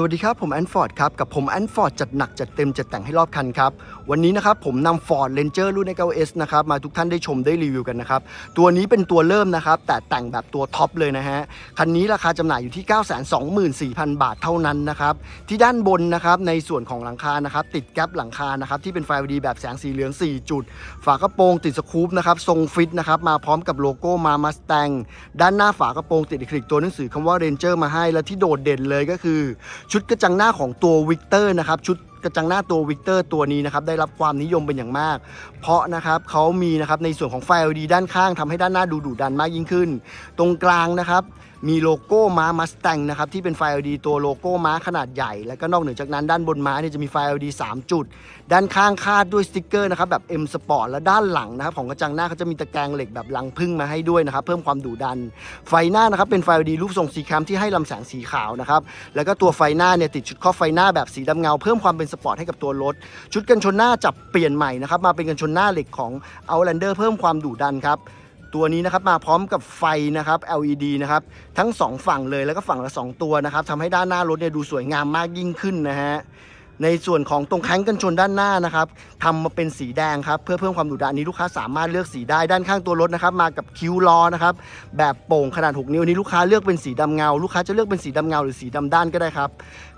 สวัสดีครับ ผมแอนฟอร์ดครับ กับผมแอนฟอร์ดจัดหนักจัดเต็มจัดแต่งให้รอบคันครับ วันนี้นะครับผมนำ Ford Ranger รุ่น 9S นะครับ มาทุกท่านได้ชมได้รีวิวกันนะครับ ตัวนี้เป็นตัวเริ่มนะครับ แต่แต่งแบบตัวท็อปเลยนะฮะ คันนี้ราคาจำหน่ายอยู่ที่ 924,000 บาทเท่านั้นนะครับ ที่ด้านบนนะครับในส่วนของหลังคานะครับติดแก๊ปหลังคานะครับที่เป็นไฟ LED แบบแสงสีเหลือง 4 จุด ฝากระโปรงติดสกูปนะครับทรงฟิตนะครับมาพร้อมกับโลโก้มามาสแตงด้านหน้าฝากระโปรงติดอะคริลิกตัวหนังสือคำว่า Ranger มาให้และที่โดดเด่นเลยก็คือชุดกระจังหน้าของตัววิกเตอร์นะครับชุดกระจังหน้าตัววิกเตอร์ตัวนี้นะครับได้รับความนิยมเป็นอย่างมาก เพราะนะครับเขามีนะครับในส่วนของไฟ LED ด้านข้างทำให้ด้านหน้าดูดุดันมากยิ่งขึ้น ตรงกลางนะครับ มีโลโก้ม้ามัสแตงนะครับที่เป็นไฟ LED ตัวโลโก้ม้าขนาดใหญ่ แล้วก็นอกเหนือจากนั้นด้านบนม้าเนี่ยจะมีไฟ LED 3 จุด ด้านข้างคาดด้วยสติกเกอร์นะครับแบบ M Sport และด้านหลังนะครับของกระจังหน้าเขาจะมีตะแกรงเหล็กแบบลังพึ่งมาให้ด้วยนะครับเพิ่มความดุดัน ไฟหน้านะครับเป็นไฟ LED รูปทรงสีคล้ำที่ให้ลำแสงสีขาวนะครับแล้วก็ตัวไฟหน้าเนี่ยติดชุดครอบไฟหน้าแบบสีดำเงา เพิ่มความเป็นสปอร์ตให้กับตัวรถชุดกันชนหน้าจับเปลี่ยนใหม่นะครับมาเป็นกันชนหน้าเหล็กของ Outlander เพิ่มความดุดันครับ ตัวนี้นะครับมาพร้อมกับไฟนะครับ LED นะครับทั้ง 2 ฝั่งเลยแล้วก็ฝั่งละ 2 ตัวนะครับทำให้ด้านหน้ารถเนี่ยดูสวยงามมากยิ่งขึ้นนะฮะในส่วนของตรงแข้งกันชนด้านหน้านะครับทำมาเป็นสีแดงครับเพื่อเพิ่มความดุดันอันนี้ลูกค้าสามารถเลือกสีได้ด้านข้างตัวรถนะครับมากับคิ้วล้อนะครับแบบโป่งขนาด 6 นิ้วนี้ลูกค้าเลือกเป็นสีดำเงา ลูกค้าจะเลือกเป็นสีดำเงาหรือสีดำด้านก็ได้ครับ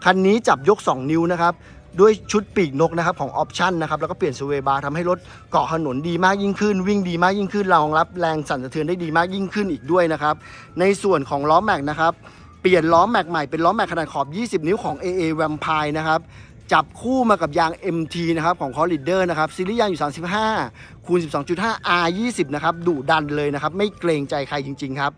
คันนี้จับยก 2 นิ้วนะครับ ด้วยชุดปีกนกนะครับของออปชั่นนะครับแล้วก็เปลี่ยนสเวบาร์ทำให้รถเกาะถนนดีมากยิ่งขึ้น วิ่งดีมากยิ่งขึ้นรองรับแรงสั่นสะเทือนได้ดีมากยิ่งขึ้นอีกด้วยนะครับในส่วนของล้อแม็กนะครับเปลี่ยนล้อแม็กใหม่เป็นล้อแม็กขนาดขอบ 20 นิ้วของ AA Vampire นะครับ จับคู่มากับยาง MT นะครับของ c o l l i d e r นะครับซีรีส์ยางอยู่ 35 คูณ 12.5 R 20 นะครับดุดันเลยนะครับ ไม่เกรงใจใครจริง ๆ ครับ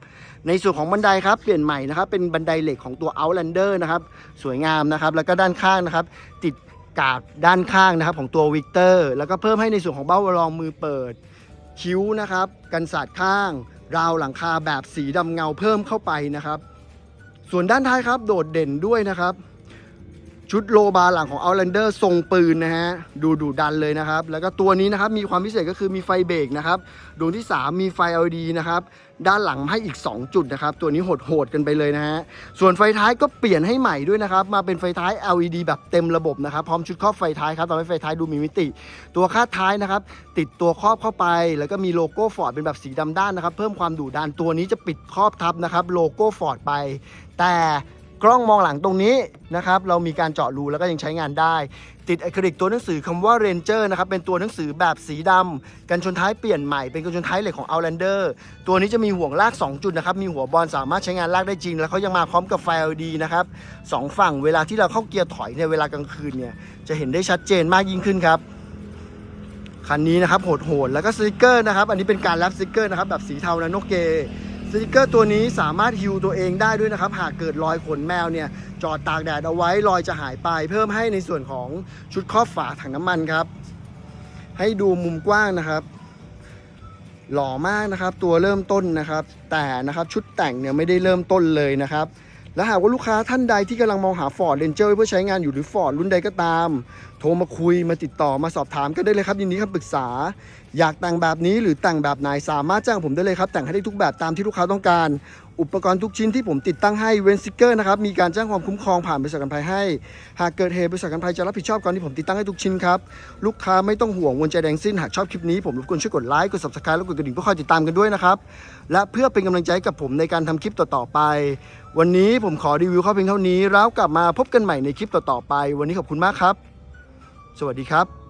ในส่วนของบันไดครับ เปลี่ยนใหม่นะครับ เป็นบันไดเหล็กของตัว Outlander นะครับ สวยงามนะครับ แล้วก็ด้านข้างนะครับ ติดกาดด้านข้างนะครับของตัว Victor แล้วก็เพิ่มให้ในส่วนของเบ้ารองมือเปิด คิ้วนะครับ กันสาดข้าง ราวหลังคาแบบสีดำเงาเพิ่มเข้าไปนะครับ ส่วนด้านท้ายครับ โดดเด่นด้วยนะครับ ชุดโลบาร์หลังของ Outlander ทรงปืนนะฮะ ดูดุดันเลยนะครับ แล้วก็ตัวนี้นะครับ มีความพิเศษก็คือมีไฟเบรกนะครับดวงที่ 3 มีไฟ LED นะครับ ด้านหลังให้อีก 2 จุดนะครับ ตัวนี้โหดๆกันไปเลยนะฮะ ส่วนไฟท้ายก็เปลี่ยนให้ใหม่ด้วยนะครับ มาเป็นไฟท้าย LED แบบเต็มระบบนะครับ พร้อมชุดครอบไฟท้ายครับทำให้ไฟท้ายดูมีมิติ ตัวคาดท้ายนะครับ ติดตัวครอบเข้าไป แล้วก็มีโลโก้ฟอร์ดเป็นแบบสีดำด้านนะครับ เพิ่มความดุดัน ตัวนี้จะปิดครอบทับนะครับ โลโก้ฟอร์ดไป แต่ กล้องมองหลังตรงนี้นะครับเรามีการเจาะรูแล้วก็ยังใช้งานได้ ติดอะคริลิกตัวหนังสือคำว่า Ranger นะครับเป็นตัวหนังสือแบบสีดำกันชนท้ายเปลี่ยนใหม่เป็นกันชนท้ายเหล็กของ Outlander ตัวนี้จะมีห่วงลาก 2 จุดนะครับมีหัวบอลสามารถใช้งานลากได้จริง แล้วเขายังมาพร้อมกับไฟ LED นะครับสองฝั่งเวลาที่เราเข้าเกียร์ถอยเนี่ยเวลากลางคืนเนี่ยจะเห็นได้ชัดเจนมากยิ่งขึ้นครับคันนี้นะครับโหดๆแล้วก็สติกเกอร์นะครับอันนี้เป็นการแรปสติกเกอร์นะครับแบบสีเทานะโนเก สติกเกอร์ตัวนี้สามารถฮิวตัวเองได้ด้วยนะครับ หากเกิดรอยขนแมวเนี่ย จอดตากแดดเอาไว้รอยจะหายไป เพิ่มให้ในส่วนของชุดครอบฝาถังน้ำมันครับ ให้ดูมุมกว้างนะครับหล่อมากนะครับตัวเริ่มต้นนะครับ แต่นะครับชุดแต่งเนี่ยไม่ได้เริ่มต้นเลยนะครับ และหากว่าลูกค้าท่านใดที่กำลังมองหา Ford Ranger เพื่อใช้งานอยู่หรือ Ford รุ่นใดก็ตาม โทรมาคุยมาติดต่อมาสอบถามกันได้เลยครับยินดีคำปรึกษา อยากแต่งแบบนี้หรือแต่งแบบไหนสามารถจ้างผมได้เลยครับ แต่งให้ได้ทุกแบบตามที่ลูกค้าต้องการ อุปกรณ์ทุกชิ้นที่ผมติดตั้งให้เวนสติกเกอร์นะครับมีการแจ้งความคุ้มครองผ่านบริษัทกันภัยให้ หากเกิดเหตุบริษัทกันภัยจะรับผิดชอบก่อนที่ผมติดตั้งให้ทุกชิ้นครับลูกค้าไม่ต้องห่วงวนใจแดงสิ้นหากชอบคลิปนี้ผมรบกวนช่วยกดไลค์กด subscribe และกดกระดิ่งเพื่อคอยติดตามกันด้วยนะครับและเพื่อเป็นกำลังใจกับผมในการทำคลิปต่อๆไป วันนี้ผมขอรีวิวเข้าเพียงเท่านี้ แล้วกลับมาพบกันใหม่ในคลิปต่อๆไป วันนี้ขอบคุณมากครับ สวัสดีครับ